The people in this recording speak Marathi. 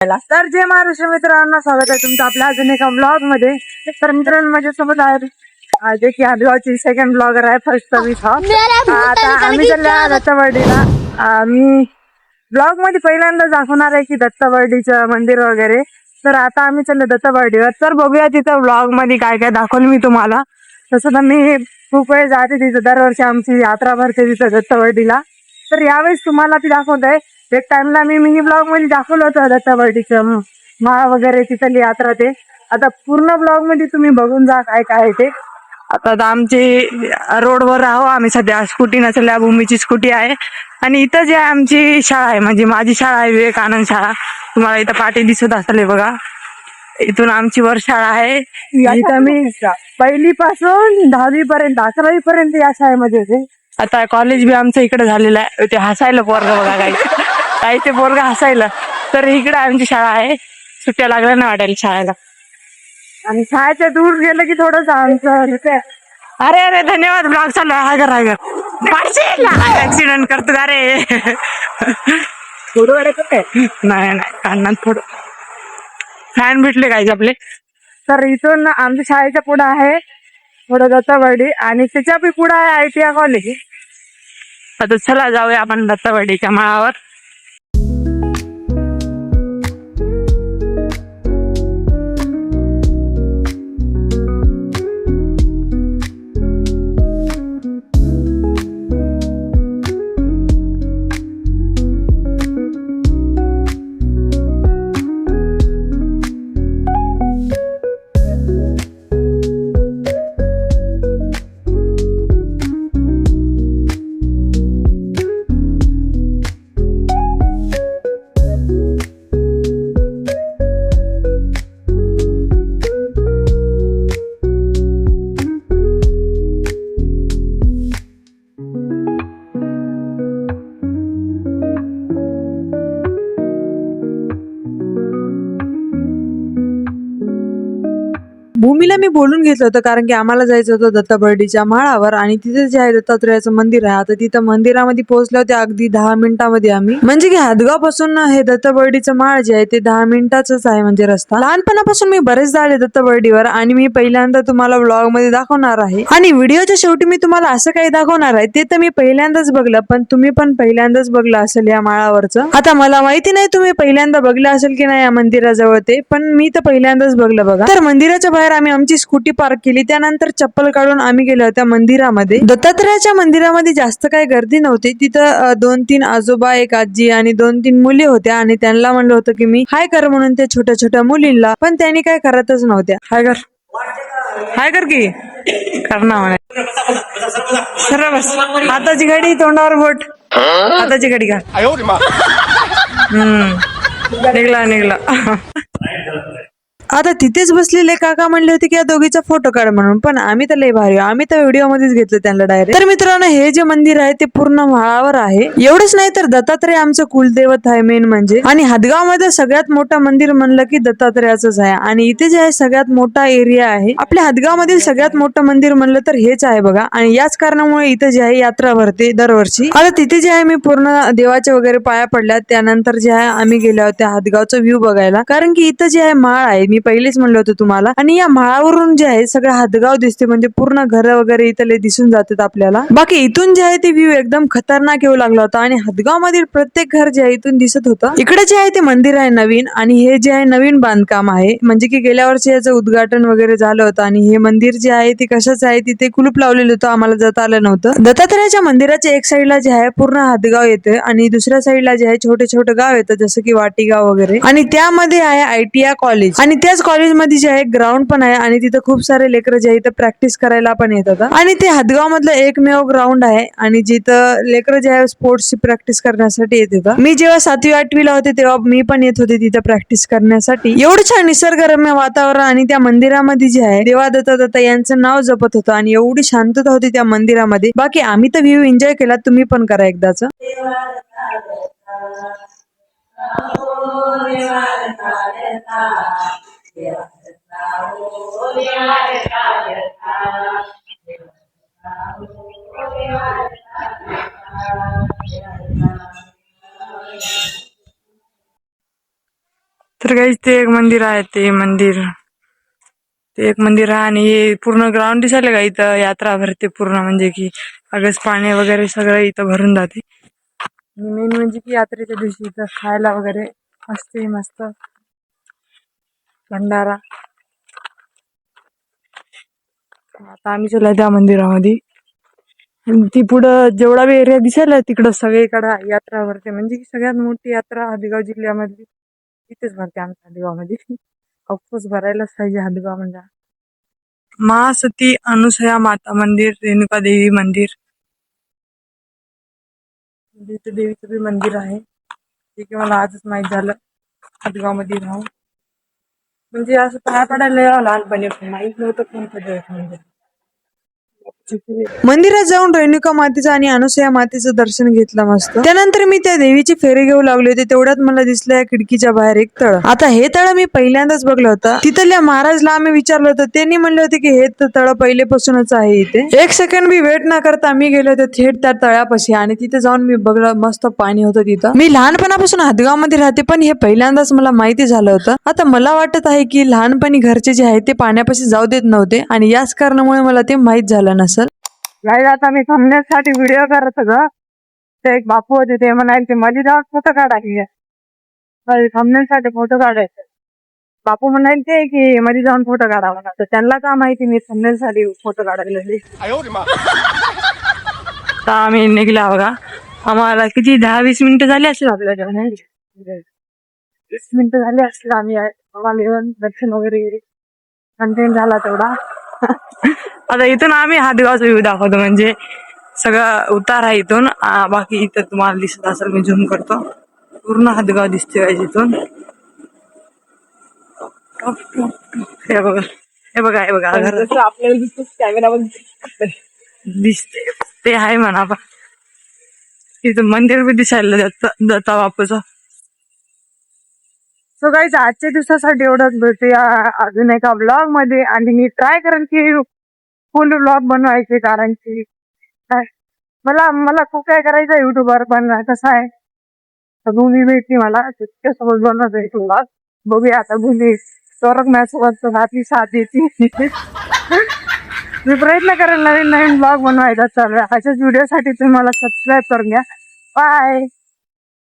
तर जे महाराष्ट्र मित्रांनो स्वागत आहे तुमचं आपल्या अजून एका ब्लॉगमध्ये. तर मित्रांनो माझ्यासोबत आहे जे की आदिवासी सेकंड ब्लॉगर आहे फर्स्ट हा आता आम्ही चालल्या दत्तवाडीला अं, मी ब्लॉगमध्ये पहिल्यांदा दाखवणार आहे की दत्तवाडीचं मंदिर वगैरे. तर आता आम्ही चाललो दत्तवाडीवर तर बघूया तिथं ब्लॉगमध्ये काय काय दाखवलं मी तुम्हाला. तसं तर मी खूप वेळ जाते तिथं. दरवर्षी आमची यात्रा भरते तिथं दत्तवाडीला तर यावेळेस तुम्हाला ती दाखवत आहे एक टाइमला मी मिनी ब्लॉगमध्ये दाखवलं होतं दत्ताबर्डीचं माळ वगैरे तिथली यात्रा ते. आता पूर्ण ब्लॉगमध्ये तुम्ही बघून जा काय काय ते. आता आमची रोडवर आहो आम्ही सध्या स्कूटी नसल्या भूमीची स्कूटी आहे. आणि इथं जे आमची शाळा आहे म्हणजे माझी शाळा आहे विवेकानंद शाळा. तुम्हाला इथं पाठी दिसत असेल बघा. इथून आमची वर शाळा आहे. इथं मी पहिली पासून दहावी पर्यंत अकरावी पर्यंत या शाळेमध्ये होते. आता कॉलेज बी आमचं इकडे झालेलं आहे. ते हसायला पोरग बघा काही. काही ते पोरग हसायला. तर इकडे आमची शाळा आहे. सुट्ट्या लागल्या ना वाटायला शाळेला. आणि शाळेच्या दूर गेलं की थोडस आमचं अरे अरे धन्यवाद. ब्लॉग चालू आहे. हागर हागर ऍक्सिडेंट करतो का रे फोटो नाही नाही. काढणार फोटो फॅन भेटले काय आपले? तर इथून आमच्या शाळेच्या पुढं आहे. पुढं दत्तावाडी आणि त्याच्या बी पुढं आहे आय टी आय कॉलेज आता चला जाऊया आपण दत्तावाडीच्या माळावर. भूमीला मी बोलून घेतलं होतं कारण की आम्हाला जायचं होतं दत्तबर्डीच्या माळावर आणि तिथे जे आहे दत्तात्रयाचं मंदिर आहे आता तिथं मंदिरामध्ये पोहोचले होते अगदी दहा मिनिटामध्ये आम्ही. म्हणजे की हादगावपासून हे दत्तबर्डीचं माळ जे आहे ते दहा मिनिटाच आहे म्हणजे रस्ता. लहानपणापासून मी बरेचदा आले दत्तबर्डीवर आणि मी पहिल्यांदा तुम्हाला व्लॉगमध्ये दाखवणार आहे. आणि व्हिडिओच्या शेवटी मी तुम्हाला असं काही दाखवणार आहे ते तर मी पहिल्यांदाच बघलं पण तुम्ही पण पहिल्यांदाच बघलं असेल या माळावरचं. आता मला माहिती नाही तुम्ही पहिल्यांदा बघलं असेल की नाही या मंदिराजवळ ते पण मी तर पहिल्यांदाच बघलं बघा. तर मंदिराच्या बाहेर तर आम्ही आमची स्कूटी पार्क केली. त्यानंतर चप्पल काढून आम्ही गेलो त्या मंदिरामध्ये. दत्तात्रयाच्या मंदिरामध्ये जास्त काही गर्दी नव्हती. तिथं दोन तीन आजोबा एक आजी आणि दोन तीन मुली होत्या आणि त्यांना म्हणलं होतं की मी हाय कर म्हणून त्या छोट्या छोट्या मुलींना पण त्यांनी काय करतच नव्हत्या. हाय कर. हाय कर की? करणार हाताची घडी तोंडावर बोट. आताची घडी का? निघला निघला. आता तिथेच बसलेले काका म्हणले होते की या दोघीचा फोटो काढ म्हणून. पण आम्ही तर लय भारी आम्ही तर व्हिडिओ मध्येच घेतलं त्यांना डायरेक्ट तर मित्रांनो हे जे मंदिर आहे ते पूर्ण माळावर आहे. एवढंच नाही तर दत्तात्रय आमचं कुलदैवत आहे मेन म्हणजे. आणि हादगावमध्ये सगळ्यात मोठं मंदिर म्हणलं की दत्तात्रयाचंच आहे. आणि इथे जे आहे सगळ्यात मोठा एरिया आहे. आपल्या हादगाव मधील सगळ्यात मोठं मंदिर म्हणलं तर हेच आहे बघा. आणि याच कारणामुळे इथे जे आहे यात्रा भरते दरवर्षी. आता तिथे जे आहे मी पूर्ण देवाचे वगैरे पाया पडल्या त्यानंतर जे आहे आम्ही गेल्या होत्या हादगावचा व्ह्यू बघायला. कारण की इथं जे आहे माळ आहे. मी पहिलेच म्हणलं होतं तुम्हाला. आणि या माळावरून जे आहे सगळं हातगाव दिसते. म्हणजे पूर्ण घर वगैरे इथले दिसून जातात आपल्याला. बाकी इथून जे आहे ते व्ह्यू एकदम खतरनाक येऊ लागला होता. आणि हादगाव मधील प्रत्येक घर जे आहे इथून दिसत होतं. इकडे जे आहे ते मंदिर आहे नवीन. आणि हे जे आहे नवीन बांधकाम आहे. म्हणजे की गेल्या वर्षी याचं उद्घाटन वगैरे झालं होतं. आणि हे मंदिर जे आहे ते कशाच आहे तिथे कुलूप लावलेलं होतं. आम्हाला जाता आलं नव्हतं. दत्तात्रयाच्या मंदिराच्या एक साईडला जे आहे पूर्ण हातगाव येतं आणि दुसऱ्या साईडला जे आहे छोटे छोटे गाव येतं. जसं की वाटीगाव वगैरे. आणि त्यामध्ये आहे आयटीआय कॉलेज आणि त्याच कॉलेजमध्ये जे आहे ग्राउंड पण आहे आणि तिथं खूप सारे लेकरं जे आहे इथं प्रॅक्टिस करायला पण येतात आणि ते हदगाव मधलं एकमेव ग्राउंड आहे आणि जिथं लेकरं जे आहे स्पोर्ट्सची प्रॅक्टिस करण्यासाठी येत येतात मी जेव्हा सातवी आठवीला होते तेव्हा मी पण येत होते तिथं प्रॅक्टिस करण्यासाठी. एवढं छान निसर्गरम्य वातावरण आणि त्या मंदिरामध्ये जे आहे देवा दत्ता दत्ता यांचं नाव जपत होतं आणि एवढी शांतता होती त्या मंदिरामध्ये. बाकी आम्ही तर व्ह्यू एन्जॉय केला तुम्ही पण करा एकदाच. तर काही ते एक मंदिर आहे ते मंदिर. ते एक मंदिर आहे आणि हे पूर्ण ग्राउंड दिसायला का इथं यात्रा भरते पूर्ण? म्हणजे की अगस पाणी वगैरे सगळं इथं भरून जाते. मेन म्हणजे की यात्रेच्या दिवशी इथं खायला वगैरे असते मस्त. भंडारा. आता आम्ही चला त्या मंदिरामध्ये. ती पुढं जेवढा बी एरिया दिसायला तिकडं सगळीकडे यात्रा भरते म्हणजे की सगळ्यात मोठी यात्रा हदगाव जिल्ह्यामधली. तिथेच भरते आमच्या हदगावमध्ये ऑफकोर्स भरायलाच पाहिजे हदगाव म्हणजे महासती अनुसया माता मंदिर रेणुका देवी मंदिर. देवीचं बी मंदिर आहे. जे की मला आजच माहीत झालं. हदगावमध्ये राहून. म्हणजे असं पाया पडायला लहानपणी पण माहीत नव्हतं कोणतं देव म्हणजे मंदिरात जाऊन रेणुका मातेचं आणि अनुसया मातेचं दर्शन घेतलं मस्त. त्यानंतर मी त्या देवीची फेरी घेऊ लागले होते तेवढ्यात मला दिसलं या खिडकीच्या बाहेर एक तळ. आता हे तळ मी पहिल्यांदाच बघलं होतं. तिथल्या महाराजला आम्ही विचारलं होतं त्यांनी म्हणले होते की हे तळ पहिलेपासूनच आहे इथे. एक सेकंड मी वेट न करता मी गेलो होते थेट त्या तळ्यापाशी आणि तिथे जाऊन मी बघलं मस्त पाणी होतं तिथं. मी लहानपणापासून हदगावमध्ये राहते पण हे पहिल्यांदाच मला माहिती झालं होतं. आता मला वाटत आहे की लहानपणी घरचे जे आहे ते पाण्यापाशी जाऊ देत नव्हते आणि याच कारणामुळे मला ते माहीत झालं नसतं. गाईज आता मी थांबण्यासाठी व्हिडिओ करत होतो. ते एक बापू होते ते म्हणाले ते मध्ये जाऊन फोटो काढायचे थांबण्यासाठी फोटो काढायचे. बापू म्हणाले ते की मध्ये जाऊन फोटो काढावा तर त्यांना का माहिती मी थांबण्यासाठी फोटो काढायला. आता आम्ही निघला बघा. आम्हाला किती दहा वीस मिनिटं झाली असतील आपल्या जेवण वीस मिनिटं झाली असतील आम्ही. आम्हाला येऊन दर्शन वगैरे कंटेंट झाला तेवढा. आता इथून आम्ही हातगावचा व्ह्यू दाखवतो म्हणजे सगळं उतार आहे इथून. बाकी इथं तुम्हाला दिसत असेल मी झूम करतो. पूर्ण हातगाव दिसते पाहिजे इथून. हे बघा हे बघा हे बघा घर. आपल्याला दिसतो ते आहे म्हणा बा इथं मंदिर बी दिसायला दत्ता दत्ता बापूचं. सो गाईज आजच्या दिवसासाठी एवढंच भेटूया अजून एका ब्लॉगमध्ये. आणि मी ट्राय करेन की फुल ब्लॉग बनवायचे कारण की काय? मला मला खूप काय करायचं युट्यूबर पण कसं आहे? तर भूमी भेटली मला सोबत बनवत आहे ब्लॉग बघूया आता भूमी चौरक मॅच आपली साथ देते मी प्रयत्न करेल नवीन नवीन ब्लॉग बनवायचा. चालू अशाच व्हिडिओसाठी तुम्ही मला सबस्क्राईब करून घ्या. बाय